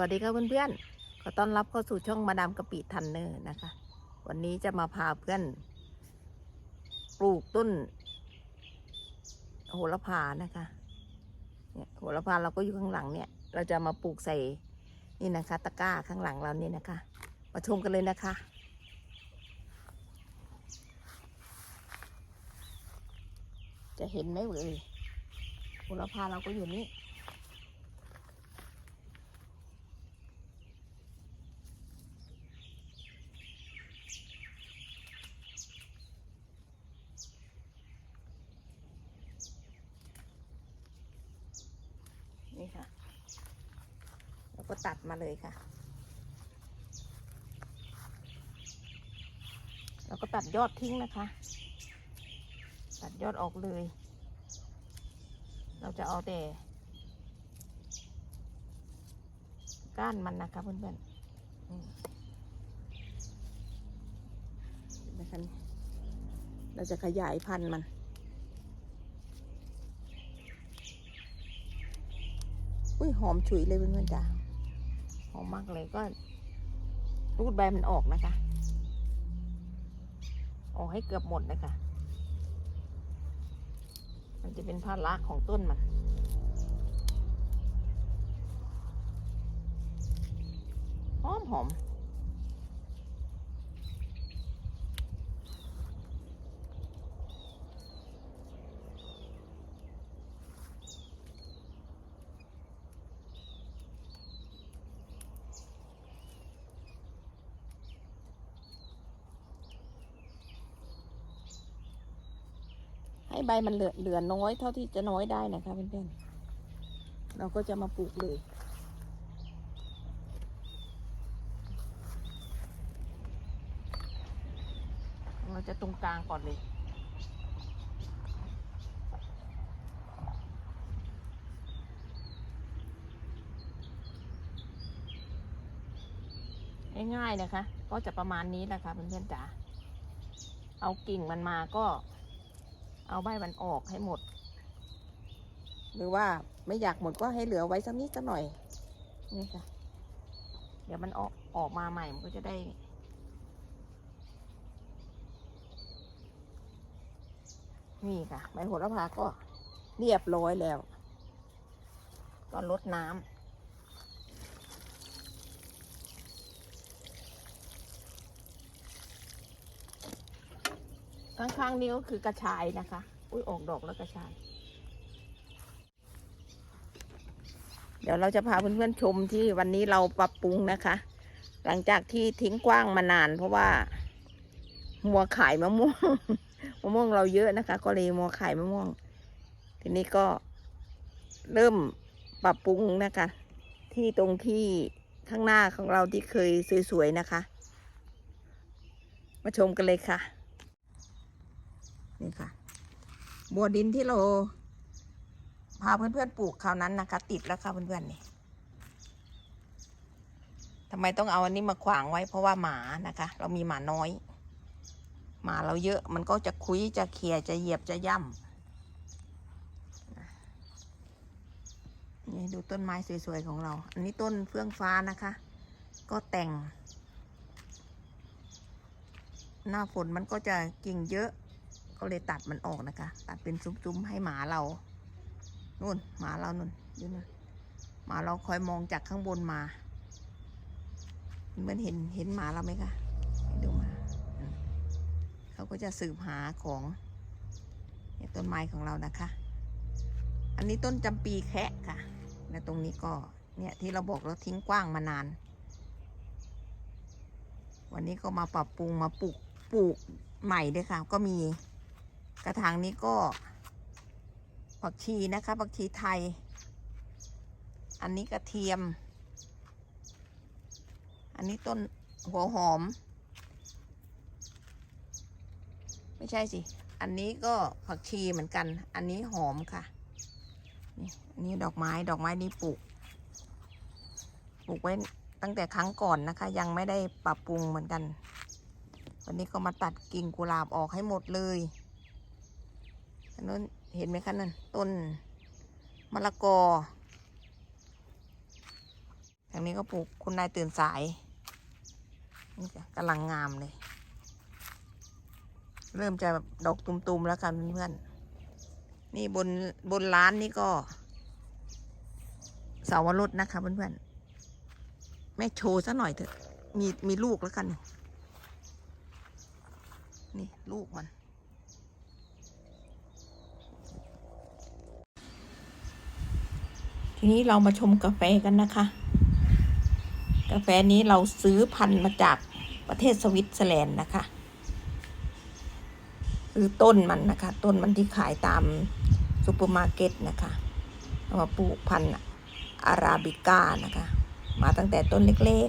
วัสดีครับเพื่อนๆ ขอต้อนรับเข้าสู่ช่องมาดามกะปิทันเนอร์นะคะ วันนี้จะมาพาเพื่อน ปลูกต้น โหระพานะคะ เนี่ยโหระพาเราก็อยู่ข้างหลังเนี่ย เราจะมาปลูกใส่นี่นะคะ ตะกร้าข้างหลังเรานี่นะคะ มาชมกันเลยนะคะจะเห็นไหมเอ่ยโหระพาเราก็อยู่นี่ นี่ค่ะ แล้วก็ตัดมาเลยค่ะ แล้วก็ตัดยอดทิ้งนะคะ ตัดยอดออกเลย เราจะเอาแต่ก้านมันนะคะเพื่อนๆนี่เห็นไหมคะเราจะขยายพันธุ์มัน อุ้ยหอมฉุยเลยเพื่อนๆจ้ะหอมมากเลยก็รูดใบมันออกนะคะ ออกให้เกือบหมดนะคะ มันจะเป็นภาระของต้นมันหอมหอม ให้ใบมันเหลือเหลือน้อยเท่าที่จะน้อยได้นะคะเพื่อนๆ เราก็จะมาปลูกเลย เราจะตรงกลางก่อนเลยง่ายๆนะคะ ก็จะประมาณนี้แหละค่ะเพื่อนๆจ๋า เอากิ่งมันมาก็ เอาใบมันออกให้หมด หรือว่าไม่อยากหมดก็ให้เหลือไว้สักนิดสักหน่อย นี่ค่ะ เดี๋ยวมันออกออกมาใหม่มันก็จะได้ นี่ค่ะใบโหระพาก็เรียบร้อยแล้ว ก็ลดน้ำ ข้างๆนี้ก็คือกระชายนะคะ อุ้ยออกดอกแล้วกระชาย เดี๋ยวเราจะพาเพื่อนๆชมที่วันนี้เราปรับปรุงนะคะ หลังจากที่ทิ้งกว้างมานาน เพราะว่า มัวขายมะม่วงมะม่วงเราเยอะนะคะ ก็เลยมัวขายมะม่วง ทีนี้ก็เริ่มปรับปรุงนะคะ ที่ตรงที่ข้างหน้าของเราที่เคยสวยๆนะคะ มาชมกันเลยค่ะ นี่ค่ะ บัวดินที่เราพาเพื่อนๆปลูกคราวนั้นนะคะ ติดแล้วค่ะเพื่อนๆนี่ทำไมต้องเอาอันนี้มาขวางไว้เพราะว่าหมานะคะ เรามีหมาน้อย หมาเราเยอะมันก็จะคุยจะเขี่ยจะเหยียบจะย่ำนี่ดูต้นไม้สวยๆของเรา อันนี้ต้นเฟื่องฟ้านะคะ ก็แต่ง หน้าฝนมันก็จะกิ่งเยอะ ก็เลยตัดมันออกนะคะ ตัดเป็นซุ้มๆให้หมาเรานู่นหมาเรานู่นอยู่นู่นหมาเราคอยมองจากข้างบนมาเหมือนเห็นเห็นหมาเราไหมคะดูมาเขาก็จะสืบหาของเนี่ยต้นไม้ของเรานะคะ อันนี้ต้นจำปีแคะค่ะ และตรงนี้ก็เนี่ยที่เราบอกเราทิ้งกว้างมานาน วันนี้ก็มาปรับปรุงมาปลูกปลูกใหม่ด้วยค่ะ ก็มี กระถางนี้ก็ผักชีนะคะผักชีไทย อันนี้กระเทียม อันนี้ต้นหัวหอม ไม่ใช่สิ อันนี้ก็ผักชีเหมือนกัน อันนี้หอมค่ะ นี่อันนี้ดอกไม้ดอกไม้นี้ปลูก ปลูกไว้ตั้งแต่ครั้งก่อนนะคะ ยังไม่ได้ปรับปรุงเหมือนกัน วันนี้ก็มาตัดกิ่งกุหลาบออกให้หมดเลย อันนั้นเห็นไหมคะนั่นต้นมะละกอทางนี้ก็ปลูกคุณนายตื่นสายนี่กำลังงามเลย เริ่มจะแบบดอกตุ่มๆแล้วกันเพื่อนๆนี่บนบนร้านนี่ก็เสาวรสนะคะเพื่อนๆแม่โชว์ซะหน่อยเถอะมีมีลูกแล้วกัน นี่ลูกมัน ทีนี้เรามาชมกาแฟกันนะคะ กาแฟนี้เราซื้อพันธุ์มาจากประเทศสวิตเซอร์แลนด์นะคะซื้อต้นมันนะคะ ต้นมันที่ขายตามซูเปอร์มาร์เก็ตนะคะเอามาปลูกพันธุ์อาราบิก้านะคะ มาตั้งแต่ต้นเล็ก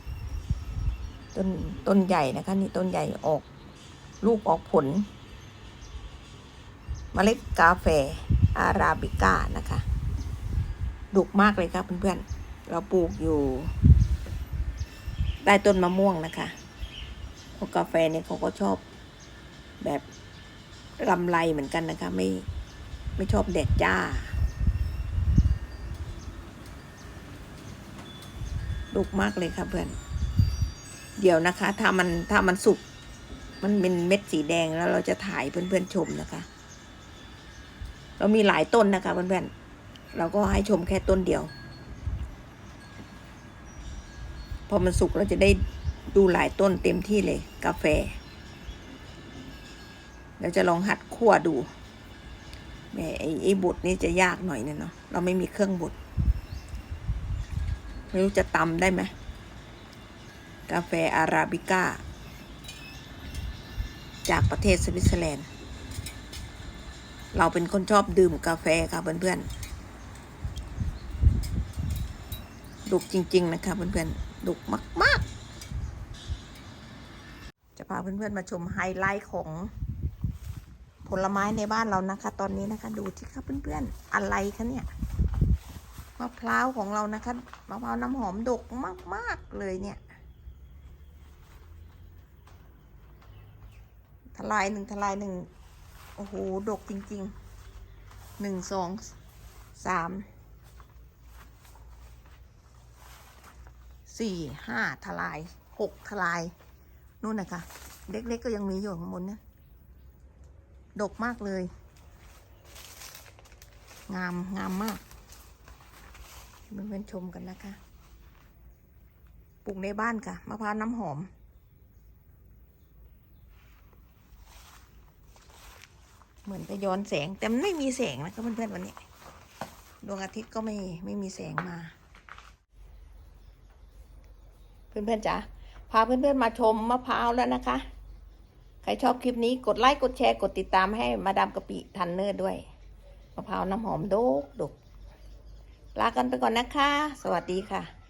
ๆ ต้นต้นใหญ่นะคะ นี่ต้นใหญ่ออกลูกออกผลเมล็ดกาแฟอาราบิก้านะคะ ดุกมากเลยครับเพื่อนๆ เราปลูกอยู่ใต้ต้นมะม่วงนะคะพวกกาแฟเนี่ยเขาก็ชอบแบบลำไรเหมือนกันนะคะ ไม่ไม่ชอบแดดจ้าดุกมากเลยครับเพื่อน เดี๋ยวนะคะ ถ้ามันถ้ามันสุก มันเป็นเม็ดสีแดงแล้วเราจะถ่ายเพื่อนๆชมนะคะ เรามีหลายต้นนะคะเพื่อนๆ เราก็ให้ชมแค่ต้นเดียว พอมันสุกเราจะได้ดูหลายต้นเต็มที่เลย กาแฟเราจะลองหัดคั่วดูแม่ไอ้ไอ้บดนี่จะยากหน่อยเนี่ยเนาะเราไม่มีเครื่องบดไม่รู้จะตำได้ไหมกาแฟอาราบิก้า จากประเทศสวิตเซอร์แลนด์ เราเป็นคนชอบดื่มกาแฟค่ะเพื่อนๆ ดุกจริง ๆ นะคะเพื่อนๆดุกมาก ๆ จะพาเพื่อนๆมาชมไฮไลท์ของผลไม้ในบ้านเรานะคะ ตอนนี้นะคะ ดูที่ค่ะเพื่อนๆอะไรคะเนี่ยมะพร้าวของเรานะคะมะพร้าวน้ำหอมดกมาก ๆ เลยเนี่ยทลายหนึ่งทลายหนึ่งโอ้โห ดกจริงๆหนึ่งสองสาม สี่ห้าทลายหกทลายนู่นนะคะเล็กๆก็ยังมีอยู่ข้างบนเนะดกมากเลย งามงามมากเพื่อนๆชมกันนะคะปลูกในบ้านค่ะมะพร้าวน้ำหอม เหมือนจะย้อนแสง แต่ไม่มีแสงนะคะเพื่อนๆวันนี้ ดวงอาทิตย์ก็ไม่ไม่มีแสงมา เพื่อนๆจ๋าพาเพื่อนๆมาชมมะพร้าวแล้วนะคะ ใครชอบคลิปนี้กดไลค์กดแชร์กดติดตามให้มาดามกะปิทันเนอร์ด้วยมะพร้าวน้ำหอมโดกดกลากันไปก่อนนะคะ สวัสดีค่ะ